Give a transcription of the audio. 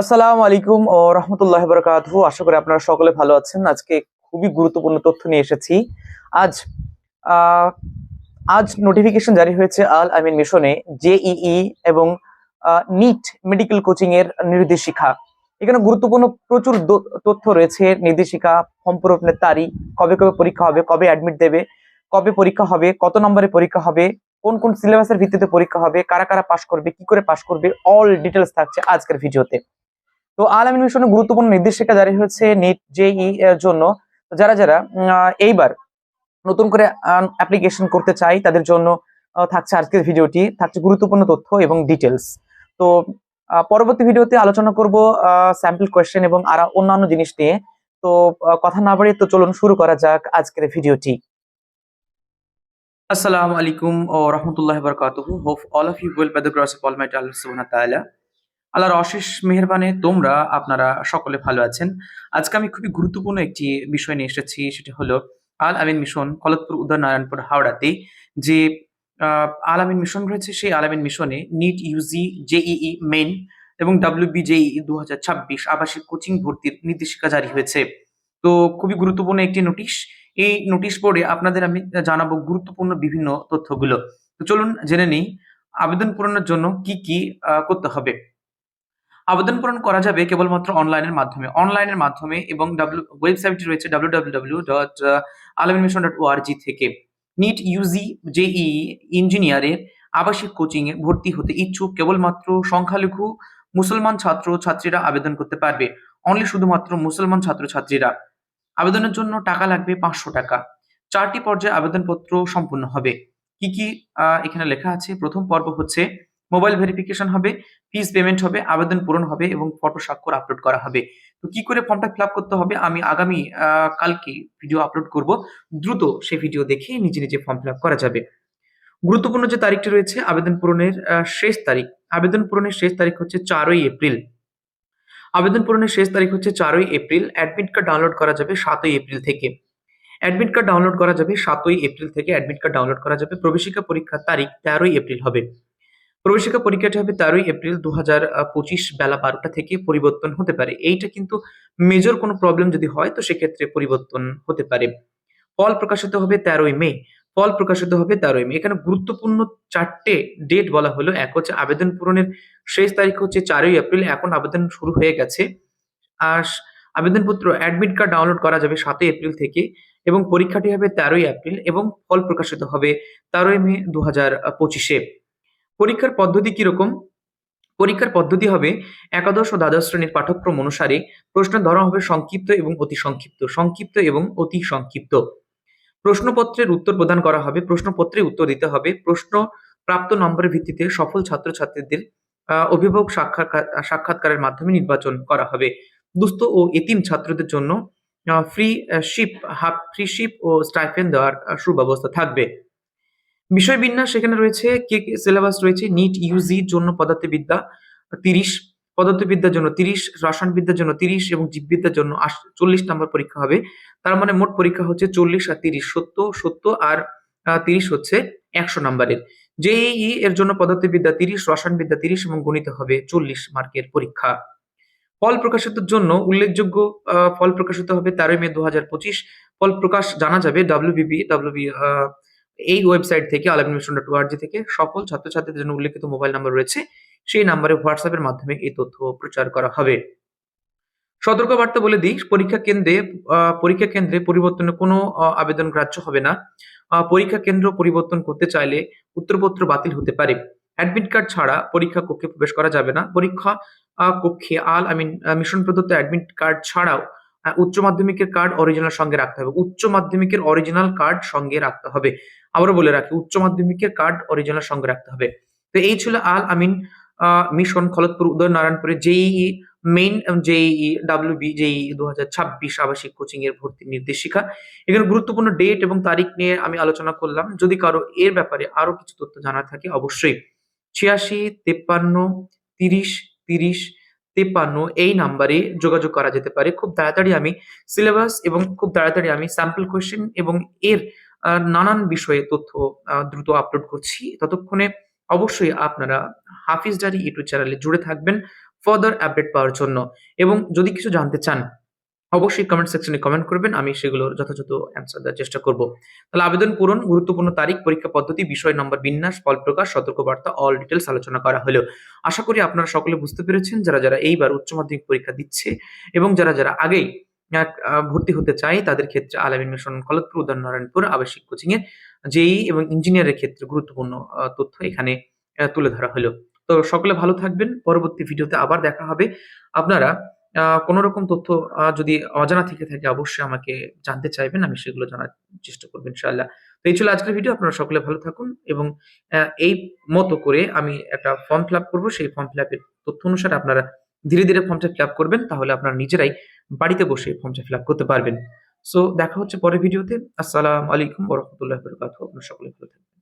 আসসালামু আলাইকুম ও রহমতুল্লাহ বরকাতহু। আশা করি আপনারা সকলে ভালো আছেন। আজকে খুবই গুরুত্বপূর্ণ তথ্য নিয়ে এসেছি। আজ আজ নোটিফিকেশন জারি হয়েছে আল আমিন মিশনে জেইই এবং নিট মেডিকেল কোচিং এর নির্দেশিকা। এখানে গুরুত্বপূর্ণ প্রচুর তথ্য রয়েছে। নির্দেশিকা, ফর্ম পূরণের তারিখ, কবে কবে পরীক্ষা হবে, কবে অ্যাডমিট দেবে, কবে পরীক্ষা হবে, কত নম্বরে পরীক্ষা হবে, কোন কোন সিলেবাসের ভিত্তিতে পরীক্ষা হবে, কারা কারা পাশ করবে, কি করে পাশ করবে অল ডিটেলস থাকছে আজকের ভিডিওতে তো আল আমিন মিশনে গুরুত্বপূর্ণ নির্দেশিকা জারি হয়েছে নিট জেই এর জন্য। যারা যারা এইবার নতুন করে অ্যাপ্লিকেশন করতে চাই, তাদের জন্য থাকছে আজকের ভিডিওটি। থাকছে গুরুত্বপূর্ণ তথ্য এবং ডিটেলস তো পরবর্তী ভিডিওতে আলোচনা করব স্যাম্পল কোয়েশ্চেন এবং আর অন্যান্য জিনিস নিয়ে। তো কথা না বাড়িয়ে তো চলুন শুরু করা যাক আজকের ভিডিওটি। আসসালামু আলাইকুম ও রহমতুল্লাহ বরকাতুহু। Hope all of you well by the grace of almighty Allah সুবহানাহু ওয়া তাআলা আল্লাহর অশেষ মেহেরবানে তোমরা, আপনারা সকলে ভালো আছেন। আজকে আমি খুবই গুরুত্বপূর্ণ একটি বিষয় নিয়ে এসেছি, সেটা হলো আল আমিন মিশন খলতপুর উদয় নারায়ণপুর হাওড়াতে। যে আল আমিন মিশন রয়েছে, সেই আল আমিন মিশনে নিট ইউজি জেইই মেন এবং ডাব্লিউবি জেই দু হাজার ছাব্বিশ আবাসিক কোচিং ভর্তির নির্দেশিকা জারি হয়েছে। তো খুবই গুরুত্বপূর্ণ একটি নোটিশ। এই নোটিশ পড়ে আপনাদের আমি জানাব গুরুত্বপূর্ণ বিভিন্ন তথ্যগুলো। তো চলুন জেনে নিই, আবেদন পূরণের জন্য কি কি করতে হবে। আবেদন পূরণ করা যাবে কেবলমাত্র অনলাইনের মাধ্যমে। অনলাইনের মাধ্যমে এবং ডাব্লিউ ওয়েবসাইটটি রয়েছে ডাব্লিউ ডাব্লিউ ডাব্লিউ ডট আলমিশন ডট ওআরজি থেকে নিট ইউজি জেই ইঞ্জিনিয়ারের আবাসিক কোচিং এ ভর্তি হতে ইচ্ছুক কেবলমাত্র সংখ্যালঘু মুসলমান ছাত্র ছাত্রীরা আবেদন করতে পারবে। অনলি শুধুমাত্র মুসলমান ছাত্র ছাত্রীরা আবেদনের জন্য টাকা লাগবে পাঁচশো টাকা। চারটি পর্যায়ে আবেদনপত্র সম্পূর্ণ হবে। কি কি এখানে লেখা আছে? প্রথম পর্ব হচ্ছে মোবাইল ভেরিফিকেশন হবে ফিস পেমেন্ট হবে, আবেদন পূরণ হবে এবং ফটো স্বাক্ষর আপলোড করা হবে। তো কি করে ফর্মটা ফিল করতে হবে? আমি আগামী কালকে ভিডিও আপলোড করব। দ্রুত সেই ভিডিও দেখে নিজে নিজে ফর্ম ফিল করা যাবে। গুরুত্বপূর্ণ যে তারিখটি রয়েছে, আবেদন পূরণের শেষ তারিখ। আবেদন পূরণের শেষ তারিখ হচ্ছে চারই এপ্রিল। আবেদন পূরণের শেষ তারিখ হচ্ছে চারই এপ্রিল। অ্যাডমিট কার্ড ডাউনলোড করা যাবে সাতই এপ্রিল থেকে। অ্যাডমিট কার্ড ডাউনলোড করা যাবে সাতই এপ্রিল থেকে। অ্যাডমিট কার্ড ডাউনলোড করা যাবে। প্রবেশিকা পরীক্ষার তারিখ তেরোই এপ্রিল হবে। প্রবেশিকা পরীক্ষাটি হবে তেরোই এপ্রিল দু হাজার পঁচিশ বেলা বারোটা থেকে পরিবর্তন হতে পারে। এইটা কিন্তু মেজর কোনো প্রবলেম যদি হয়, তো সেক্ষেত্রে পরিবর্তন হতে পারে। ফল প্রকাশিত হবে তেরোই মে। ফল প্রকাশিত হবে তেরোই মে। এখানে গুরুত্বপূর্ণ চারটে ডেট বলা হলো। এক হচ্ছে আবেদন পূরণের শেষ তারিখ হচ্ছে চারই এপ্রিল। এখন আবেদন শুরু হয়ে গেছে। আর আবেদনপত্র অ্যাডমিট কার্ড ডাউনলোড করা যাবে সাতই এপ্রিল থেকে এবং পরীক্ষাটি হবে তেরোই এপ্রিল এবং ফল প্রকাশিত হবে তেরোই মে দু হাজার পঁচিশে। পরীক্ষার পদ্ধতি কীরকম? পরীক্ষার পদ্ধতি হবে একাদশ ও দ্বাদশ শ্রেণির পাঠ্যক্রম অনুসারে প্রশ্নের ধরন হবে সংক্ষিপ্ত এবং অতি সংক্ষিপ্ত সংক্ষিপ্ত এবং অতি সংক্ষিপ্ত। প্রশ্নপত্রের উত্তর প্রদান করা হবে, প্রশ্নপত্রে উত্তর দিতে হবে, প্রশ্ন প্রাপ্ত নম্বরের ভিত্তিতে সফল ছাত্রছাত্রীদের অভিভাবক সাক্ষাৎকার সাক্ষাৎকারের মাধ্যমে নির্বাচন করা হবে। দুস্থ ও এতিম ছাত্রদের জন্য freeship half freeship ও স্টাইফেন দেওয়ার সুব্যবস্থা থাকবে। বিষয় বিন্যাস সেখানে রয়েছে, কে কে সিলেবাস রয়েছে নিট ইউজির জন্য পদার্থবিদ্যা তিরিশ, পদার্থবিদ্যার জন্য তিরিশ, রসায়নবিদ্যার জন্য তিরিশ এবং জীববিদ্যার জন্য চল্লিশ নম্বর পরীক্ষা হবে। তার মানে মোট পরীক্ষা হচ্ছে চল্লিশ আর তিরিশ, সত্য সত্তর আর তিরিশ হচ্ছে একশো নম্বরের। জেইই এর জন্য পদার্থবিদ্যা তিরিশ, রসায়নবিদ্যা তিরিশ এবং গণিত হবে চল্লিশ মার্কের পরীক্ষা। ফল প্রকাশিতের জন্য উল্লেখযোগ্য ফল প্রকাশিত হবে তেরোই মে দু হাজার পঁচিশ। ফল প্রকাশ জানা যাবে ডাব্লিউবিবি ডাব্লিউবি এই ওয়েবসাইট থেকে আলামিনেশন ডট ওআরজি থেকে সকল ছাত্রছাত্রীদের জন্য উল্লেখিত মোবাইল নাম্বার রয়েছে। সেই নাম্বারে হোয়াটসঅ্যাপের মাধ্যমে এই তথ্য প্রচার করা হবে। সতর্কবার্তা বলে দিই, পরীক্ষা কেন্দ্রে পরীক্ষা কেন্দ্রে পরিবর্তনের কোনো আবেদন গ্রাহ্য হবে না। পরীক্ষা কেন্দ্র পরিবর্তন করতে চাইলে উত্তরপত্র বাতিল হতে পারে। অ্যাডমিট কার্ড ছাড়া পরীক্ষা কক্ষে প্রবেশ করা যাবে না। পরীক্ষা কক্ষে আল আই মিন মিশন প্রদত্ত অ্যাডমিট কার্ড ছাড়াও উচ্চ মাধ্যমিকের কার্ড অরিজিনাল সঙ্গে রাখতে হবে। উচ্চ মাধ্যমিকের অরিজিনাল কার্ড সঙ্গে রাখতে হবে। আবারও বলে রাখি, উচ্চ মাধ্যমিকের কার্ড অরিজিনাল সঙ্গে রাখতে হবে। তো এই ছিল আল আমিন মিশন, খলতপুর উদয় নারায়ণপুরে JEE main JEE WB JEE দু হাজার ছাব্বিশ আবাসিক কোচিং এর ভর্তির নির্দেশিকা। এখানে গুরুত্বপূর্ণ ডেট এবং তারিখ নিয়ে আমি আলোচনা করলাম। যদি কারও এর ব্যাপারে আরও কিছু তথ্য জানা থাকে, অবশ্যই ছিয়াশি, তেপ্পান্ন, তিরিশ তিরিশ তেপ্পান্ন এই নাম্বারে যোগাযোগ করা যেতে পারে। খুব তাড়াতাড়ি আমি সিলেবাস এবং খুব তাড়াতাড়ি আমি স্যাম্পল কোয়েশ্চেন এবং এর নানান বিষয়ে তথ্য দ্রুত আপলোড করছি। ততক্ষণে অবশ্যই আপনারা হাফিজ ডারি ইউটিউব চ্যানেলে জুড়ে থাকবেন ফার্দার আপডেট পাওয়ার জন্য। এবং যদি কিছু জানতে চান অবশ্যই কমেন্ট সেকশনে কমেন্ট করবেন, আমি সেগুলোর যথাযথ অ্যান্সার দেওয়ার চেষ্টা করব। তাহলে আবেদন পূরণ, গুরুত্বপূর্ণ তারিখ, পরীক্ষা পদ্ধতি, বিষয় নম্বর, বিন্যাস ফল প্রকাশ সতর্কবার্তা অল ডিটেলস আলোচনা করা হলো। আশা করি আপনারা সকলে বুঝতে পেরেছেন, যারা যারা এইবার উচ্চ মাধ্যমিক পরীক্ষা দিচ্ছে এবং যারা যারা আগেই ভর্তি হতে চায়, তাদের ক্ষেত্রে আলামিন মিশন খলতপুর উদয়ন নারায়ণপুর আবাসিক কোচিং এ জেই এবং ইঞ্জিনিয়ারের ক্ষেত্রে গুরুত্বপূর্ণ তথ্য এখানে তুলে ধরা হলো। তো সকলে ভালো থাকবেন, পরবর্তী ভিডিওতে আবার দেখা হবে। আপনারা কোনো রকম তথ্য যদি অজানা থেকে থাকে, অবশ্যই আমাকে জানতে চাইবেন, আমি সেগুলো জানার চেষ্টা করব, ইনশাআল্লাহ। তো এই ছিল আজকের ভিডিও, আপনারা সকলে ভালো থাকুন এবং এই মতো করে আমি একটা ফর্ম ফিল আপ করব, সেই ফর্ম ফিল আপের তথ্য অনুসারে আপনারা ধীরে ধীরে ফর্মটা ফিল আপ করবেন, তাহলে আপনারা নিজেরাই বাড়িতে বসে ফর্মটা ফিল আপ করতে পারবেন। সো, দেখা হচ্ছে পরের ভিডিওতে, আসসালামু আলাইকুম ওরহমতুল্লাহ বরকাত আপনারা সকলে ভালো থাকবেন।